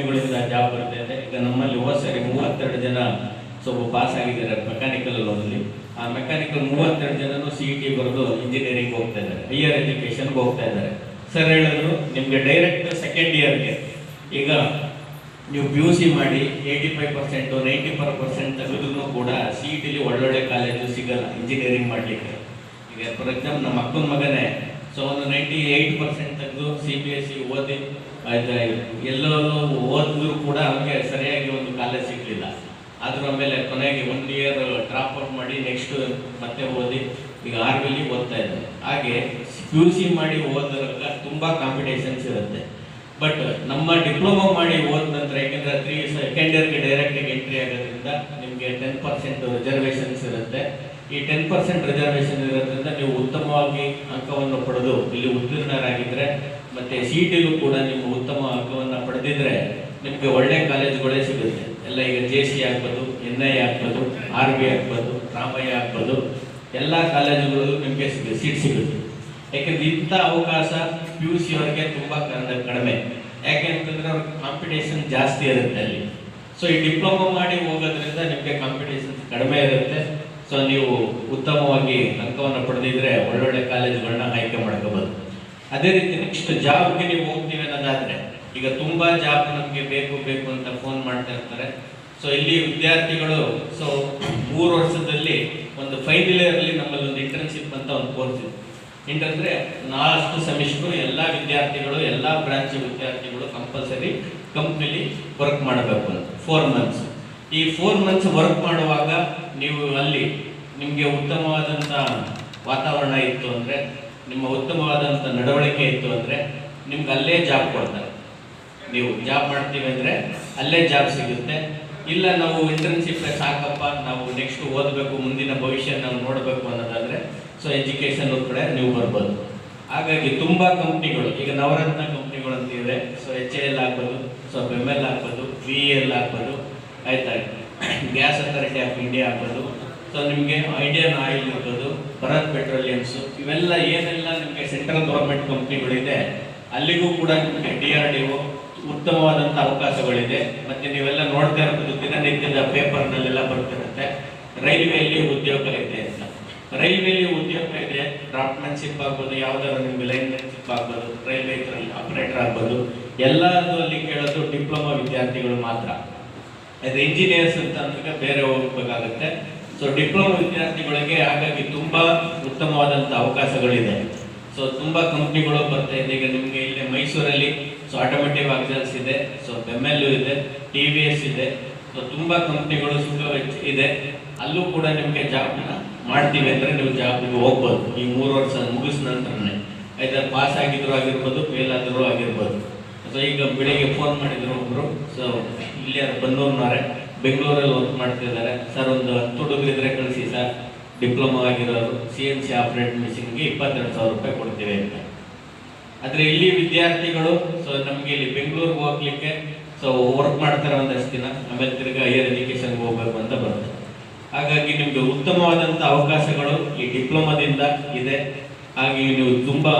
ಕಂಪ್ನಿಗಳಿಂದ job ಬರ್ತಾ ಇದೆ ಈಗ ನಮ್ಮಲ್ಲಿ ಹೋದ ಸರಿ ಮೂವತ್ತೆರಡು ಜನ ಸ್ವಲ್ಪ ಪಾಸ್ ಆಗಿದ್ದಾರೆ ಮೆಕ್ಯಾನಿಕಲ್ ಅಲ್ಲಿ ಆ ಮೆಕ್ಯಾನಿಕಲ್ ಮೂವತ್ತೆರಡು ಜನನು ಸಿ ಇ ಟಿ ಬರೆದು ಇಂಜಿನಿಯರಿಂಗ್ ಹೋಗ್ತಾ ಇದ್ದಾರೆ. ಹೈಯರ್ ಎಜುಕೇಶನ್ಗೆ ಹೋಗ್ತಾ ಇದ್ದಾರೆ. ಸರ್ ಹೇಳಿದ್ರು, ನಿಮಗೆ ಡೈರೆಕ್ಟ್ ಸೆಕೆಂಡ್ ಇಯರ್ಗೆ ಈಗ ನೀವು ಪಿ ಯು ಸಿ ಮಾಡಿ eighty five percent ninety five percent ತೆಗೆದ್ರೂ ಕೂಡ ಸಿ ಇ ಟಿಲಿ ಒಳ್ಳೊಳ್ಳೆ ಕಾಲೇಜು ಸಿಗಲ್ಲ ಇಂಜಿನಿಯರಿಂಗ್ ಮಾಡಲಿಕ್ಕೆ. ಈಗ ಫಾರ್ ಎಕ್ಸಾಂಪಲ್ ನಮ್ಮ ಅಕ್ಕನ ಮಗನೇ ಸೊ ಒಂದು ನೈಂಟಿ ಏಯ್ಟ್ ಪರ್ಸೆಂಟ್ ತೆಗೆದು ಸಿ ಬಿ ಎಸ್ ಸಿ ಓದಿ ಆಯ್ತಾ ಎಲ್ಲರೂ ಓದಿದ್ರು ಕೂಡ ಅವನಿಗೆ ಸರಿಯಾಗಿ ಒಂದು ಕಾಲೇಜ್ ಸಿಗಲಿಲ್ಲ. ಅದರ ಮೇಲೆ ಕೊನೆಗೆ ಒನ್ ಇಯರ್ ಡ್ರಾಪ್ ಔಟ್ ಮಾಡಿ ನೆಕ್ಸ್ಟ್ ಮತ್ತೆ ಓದಿ ಈಗ ಆರ್ಮಿಲಿ ಓದ್ತಾ ಇದ್ದಾರೆ. ಹಾಗೆ ಯು ಸಿ ಮಾಡಿ ಓದೋದ್ರಾಗ ತುಂಬ ಕಾಂಪಿಟೇಷನ್ಸ್ ಇರುತ್ತೆ. ಬಟ್ ನಮ್ಮ ಡಿಪ್ಲೊಮಾ ಮಾಡಿ ಓದ ನಂತರ ಯಾಕೆಂದ್ರೆ ತ್ರೀ ಸೆಕೆಂಡ್ ಇಯರ್ಗೆ ಡೈರೆಕ್ಟಾಗಿ ಎಂಟ್ರಿ ಆಗೋದ್ರಿಂದ ನಿಮಗೆ ಟೆನ್ ಪರ್ಸೆಂಟ್ ರಿಸರ್ವೇಷನ್ಸ್ ಇರುತ್ತೆ. ಈ ಟೆನ್ ಪರ್ಸೆಂಟ್ ರಿಸರ್ವೇಷನ್ ಇರೋದ್ರಿಂದ ನೀವು ಉತ್ತಮವಾಗಿ ಅಂಕವನ್ನು ಪಡೆದು ಇಲ್ಲಿ ಉತ್ತೀರ್ಣರಾಗಿದ್ದರೆ ಮತ್ತೆ ಸಿ ಟಿಲೂ ಕೂಡ ನಿಮ್ಮ ಉತ್ತಮ ಅಂಕವನ್ನು ಪಡೆದಿದ್ರೆ ನಿಮಗೆ ಒಳ್ಳೆ ಕಾಲೇಜುಗಳೇ ಸಿಗುತ್ತೆ. ಎಲ್ಲ ಈಗ ಜೆ ಸಿ ಆಗ್ಬೋದು ಎನ್ ಐ ಆಗ್ಬೋದು ಆರ್ ಬಿ ಆಗ್ಬೋದು, ರಾಮಯ್ಯ ಆಗ್ಬೋದು, ಎಲ್ಲ ಕಾಲೇಜುಗಳಲ್ಲೂ ನಿಮಗೆ ಸೀಟ್ ಸಿಗುತ್ತೆ. ಯಾಕೆಂದ್ರೆ ಇಂಥ ಅವಕಾಶ ಪಿ ಯು ಸಿ ಅವರಿಗೆ ತುಂಬ ಕಡಿಮೆ. ಯಾಕೆಂತಂದ್ರೆ ಅವ್ರಿಗೆ ಕಾಂಪಿಟೇಷನ್ ಜಾಸ್ತಿ ಇರುತ್ತೆ ಅಲ್ಲಿ. ಸೊ ಈ ಡಿಪ್ಲೊಮಾ ಮಾಡಿ ಹೋಗೋದ್ರಿಂದ ನಿಮಗೆ ಕಾಂಪಿಟೇಷನ್ ಕಡಿಮೆ ಇರುತ್ತೆ. ಸೊ ನೀವು ಉತ್ತಮವಾಗಿ ಅಂಕವನ್ನು ಪಡೆದಿದ್ರೆ ಒಳ್ಳೊಳ್ಳೆ ಕಾಲೇಜುಗಳನ್ನ ಆಯ್ಕೆ ಮಾಡ್ಕೋಬೋದು ಅದೇ ರೀತಿ ನೆಕ್ಸ್ಟ್ ಜಾಬ್ಗೆ ನೀವು ಹೋಗ್ತೀವಿ ಅನ್ನೋದಾದರೆ, ಈಗ ತುಂಬ ಜಾಬ್ ನಮಗೆ ಬೇಕು ಬೇಕು ಅಂತ ಫೋನ್ ಮಾಡ್ತಾ ಇರ್ತಾರೆ. ಸೊ ಇಲ್ಲಿ ವಿದ್ಯಾರ್ಥಿಗಳು ಸೊ ಮೂರು ವರ್ಷದಲ್ಲಿ ಒಂದು ಫೈನಲ್ ಇಯರಲ್ಲಿ ನಮ್ಮಲ್ಲಿ ಒಂದು ಇಂಟರ್ನ್ಶಿಪ್ ಅಂತ ಒಂದು ಕೋರ್ಸ್ ಇದೆ. ಇಂಟಂದರೆ ನಾಲ್ಕು ಸೆಮಿಸ್ಟ್ರು ಎಲ್ಲ ವಿದ್ಯಾರ್ಥಿಗಳು, ಎಲ್ಲ ಬ್ರಾಂಚ್ ವಿದ್ಯಾರ್ಥಿಗಳು ಕಂಪಲ್ಸರಿ ಕಂಪ್ನಿಲಿ ವರ್ಕ್ ಮಾಡಬೇಕು ಅಂತ ಫೋರ್ ಮಂತ್ಸ್ ಈ ಫೋರ್ ಮಂತ್ಸ್ ವರ್ಕ್ ಮಾಡುವಾಗ ನೀವು ಅಲ್ಲಿ ನಿಮಗೆ ಉತ್ತಮವಾದಂಥ ವಾತಾವರಣ ಇತ್ತು ಅಂದರೆ, ನಿಮ್ಮ ಉತ್ತಮವಾದಂಥ ನಡವಳಿಕೆ ಇತ್ತು ಅಂದರೆ, ನಿಮ್ಗೆ ಅಲ್ಲೇ ಜಾಬ್ ಕೊಡ್ತಾರೆ. ನೀವು ಜಾಬ್ ಮಾಡ್ತೀವಿ ಅಂದರೆ ಅಲ್ಲೇ ಜಾಬ್ ಸಿಗುತ್ತೆ. ಇಲ್ಲ ನಾವು ಇಂಟರ್ನ್ಶಿಪ್ ಸಾಕಪ್ಪ, ನಾವು ನೆಕ್ಸ್ಟ್ ಓದಬೇಕು, ಮುಂದಿನ ಭವಿಷ್ಯ ನಾವು ನೋಡಬೇಕು ಅನ್ನೋದಾದರೆ ಸೊ ಎಜುಕೇಷನ್ ಕಡೆ ನೀವು ಬರ್ಬೋದು. ಹಾಗಾಗಿ ತುಂಬ ಕಂಪ್ನಿಗಳು ಈಗ ನವರತ್ನ ಕಂಪ್ನಿಗಳು ಅಂತಿದೆ ಸೊ ಎಚ್ ಎಲ್ ಆಗ್ಬೋದು ಸೊ ಎಂ ಎಲ್ ಆಗ್ಬೋದು ವಿ ಎಲ್ ಆಗ್ಬೋದು ಆಯ್ತಾ ಗ್ಯಾಸ್ ಅಥಾರಿಟಿ ಆಫ್ ಇಂಡಿಯಾ ಆಗ್ಬೋದು ಸೊ ನಿಮಗೆ ಇಂಡಿಯನ್ ಆಯಿಲ್ ಇರ್ಬೋದು, ಭರತ್ ಪೆಟ್ರೋಲಿಯಮ್ಸ್ ಇವೆಲ್ಲ ಏನೆಲ್ಲ ನಿಮಗೆ ಸೆಂಟ್ರಲ್ ಗೌರ್ಮೆಂಟ್ ಕಂಪ್ನಿಗಳಿದೆ ಅಲ್ಲಿಗೂ ಕೂಡ ನಿಮಗೆ ಡಿ ಆರ್ ಡಿ ಒ ಉತ್ತಮವಾದಂಥ ಅವಕಾಶಗಳಿದೆ. ಮತ್ತು ನೀವೆಲ್ಲ ನೋಡ್ತಾ ಇರ್ಬೋದು, ದಿನನಿತ್ಯದ ಪೇಪರ್ನಲ್ಲೆಲ್ಲ ಬರ್ತಿರುತ್ತೆ. ರೈಲ್ವೆಯಲ್ಲಿ ಉದ್ಯೋಗ ಇದೆ ಅಂತ. ರೈಲ್ವೆಯಲ್ಲಿ ಉದ್ಯೋಗ ಇದೆ ಡ್ರಾಫ್ಟ್ಮನ್ಶಿಪ್ ಆಗ್ಬೋದು, ಯಾವ್ದಾದ್ರು ನಿಮ್ಗೆ ಲೈನ್ಮನ್ಶಿಪ್ ಆಗ್ಬೋದು, ರೈಲ್ವೆ ಆಪರೇಟರ್ ಆಗ್ಬೋದು ಎಲ್ಲದೂ ಅಲ್ಲಿ ಕೇಳೋದು ಡಿಪ್ಲೊಮಾ ವಿದ್ಯಾರ್ಥಿಗಳು ಮಾತ್ರ. ಅದು ಇಂಜಿನಿಯರ್ಸ್ ಅಂತ ಅಂದ್ರೆ ಬೇರೆ ಹೋಗ್ಬೇಕಾಗುತ್ತೆ ಸೊ ಡಿಪ್ಲೊಮಾ ವಿದ್ಯಾರ್ಥಿಗಳಿಗೆ ಹಾಗಾಗಿ ತುಂಬಾ ಉತ್ತಮವಾದಂಥ ಅವಕಾಶಗಳಿದೆ. ಸೊ ತುಂಬಾ ಕಂಪ್ನಿಗಳು ಬರ್ತಾ ಇದೆ. ಈಗ ನಿಮಗೆ ಇಲ್ಲಿ ಮೈಸೂರಲ್ಲಿ ಸೊ ಆಟೋಮೆಟಿವ್ ಆಕ್ಸಲ್ಸ್ ಇದೆ. ಸೊ ಬೆಮ್ಮೆಲ್ಲು ಇದೆ, ಟಿ ವಿ ಎಸ್ ಇದೆ. ಸೊ ತುಂಬಾ ಕಂಪ್ನಿಗಳು ಇದೆ. ಅಲ್ಲೂ ಕೂಡ ನಿಮಗೆ ಜಾಬ್ ಮಾಡ್ತೀವಿ ಅಂದ್ರೆ ನೀವು ಜಾಬ್ಗೆ ಹೋಗ್ಬೋದು. ಈ ಮೂರು ವರ್ಷ ಮುಗಿಸ್ ನಂತರನೇ. ಆಯ್ತಾ ಪಾಸ್ ಆಗಿದ್ರು ಆಗಿರ್ಬೋದು ಫೇಲ್ ಆದರೂ ಆಗಿರ್ಬೋದು. ಸೊ ಈಗ ಬೆಳಿಗ್ಗೆ ಫೋನ್ ಮಾಡಿದ್ರು ಒಬ್ಬರು ಸೊ ಇಲ್ಲಿ ಬಂದವ್ರನ್ನಾರೆ ಬೆಂಗಳೂರಲ್ಲಿ ವರ್ಕ್ ಮಾಡ್ತಿದ್ದಾರೆ. ಸರ್ ಒಂದು ಹತ್ತು ಹುಡುಗರಿದ್ರೆ ಕಳಿಸಿ ಸರ್ ಡಿಪ್ಲೊಮಾ ಆಗಿರೋರು ಸಿ ಎನ್ ಸಿ ಆಪರೇಟ್ ಮಿಷಿನ್ಗೆ ಇಪ್ಪತ್ತೆರಡು ಸಾವಿರ ರೂಪಾಯಿ ಕೊಡ್ತೀವಿ ಅಂತ. ಆದರೆ ಇಲ್ಲಿ ವಿದ್ಯಾರ್ಥಿಗಳು ಸೊ ನಮಗೆ ಇಲ್ಲಿ ಬೆಂಗಳೂರಿಗೆ ಹೋಗ್ಲಿಕ್ಕೆ ಸೊ ವರ್ಕ್ ಮಾಡ್ತಾರೆ ಒಂದಷ್ಟು ದಿನ. ಆಮೇಲೆ ತಿರ್ಗಿ ಹೈಯರ್ ಎಜುಕೇಶನ್ಗೆ ಹೋಗ್ಬೇಕು ಅಂತ ಬರುತ್ತೆ. ಹಾಗಾಗಿ ನಿಮಗೆ ಉತ್ತಮವಾದಂಥ ಅವಕಾಶಗಳು ಈ ಡಿಪ್ಲೊಮಾದಿಂದ ಇದೆ. ಹಾಗೆ ನೀವು ತುಂಬಾ